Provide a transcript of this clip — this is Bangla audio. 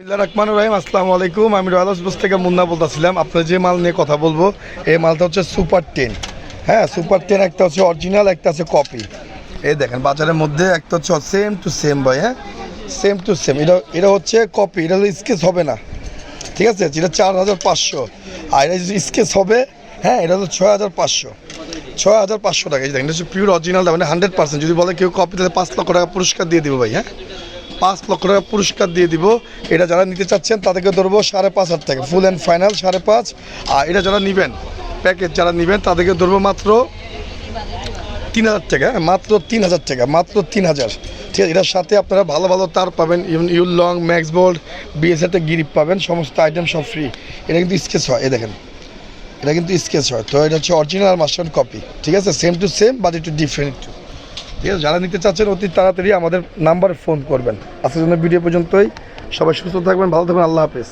রহমান রহিম, আসসালামু আলাইকুম। আমি থেকে মুন্না বলতেছিলাম। আপনার যে মাল নিয়ে কথা বলব মালটা হচ্ছে সুপার টেন। হ্যাঁ সুপার টেন একটা হচ্ছে অরিজিনাল, একটা কপি। দেখেন, বাজারের মধ্যে একটা হচ্ছে সেম টু সেম ভাই হ্যাঁ? সেম টু সেম এটা এটা হচ্ছে কপি, এটা স্কেচ হবে না। ঠিক আছে? যেটা চার হাজার পাঁচশো। আর স্কেচ হবে হ্যাঁ এটা হাজার পাঁচশো। হাজার পাঁচশো দেখেন, এটা মানে হান্ড্রেড পার্সেন্ট যদি বলে কেউ পাঁচ লক্ষ টাকা পুরস্কার দিয়ে দিব ভাই হ্যাঁ? পাঁচ লক্ষ টাকা পুরস্কার দিয়ে দিব। এটা যারা নিতে চাচ্ছেন তাদেরকে ধরবো সাড়ে পাঁচ হাজার টাকা ফুল অ্যান্ড ফাইনাল সাড়ে পাঁচ। আর এটা যারা নেবেন প্যাকেজ যারা নেবেন তাদেরকে ধরবো মাত্র তিন হাজার টাকা হ্যাঁ, মাত্র তিন হাজার টাকা মাত্র তিন হাজার। ঠিক আছে এটার সাথে আপনারা ভালো ভালো তার পাবেন ইউল লং ম্যাক্স বোল্ড বিএসএতে গিরিপ পাবেন সমস্ত আইটেম সব ফ্রি এটা কিন্তু স্কেচ হয় এ দেখেন। এটা কিন্তু স্কেচ হয় তো এটা হচ্ছে অরিজিনাল মাস্টার কপি ঠিক আছে? সেম টু সেম বাট একটু ডিফারেন্ট ঠিক আছে, যারা নিতে চাচ্ছেন অতি তাড়াতাড়ি আমাদের নাম্বারে ফোন করবেন। আজকের জন্য ভিডিও পর্যন্তই। সবাই সুস্থ থাকবেন, ভালো থাকবেন, আল্লাহ হাফেজ।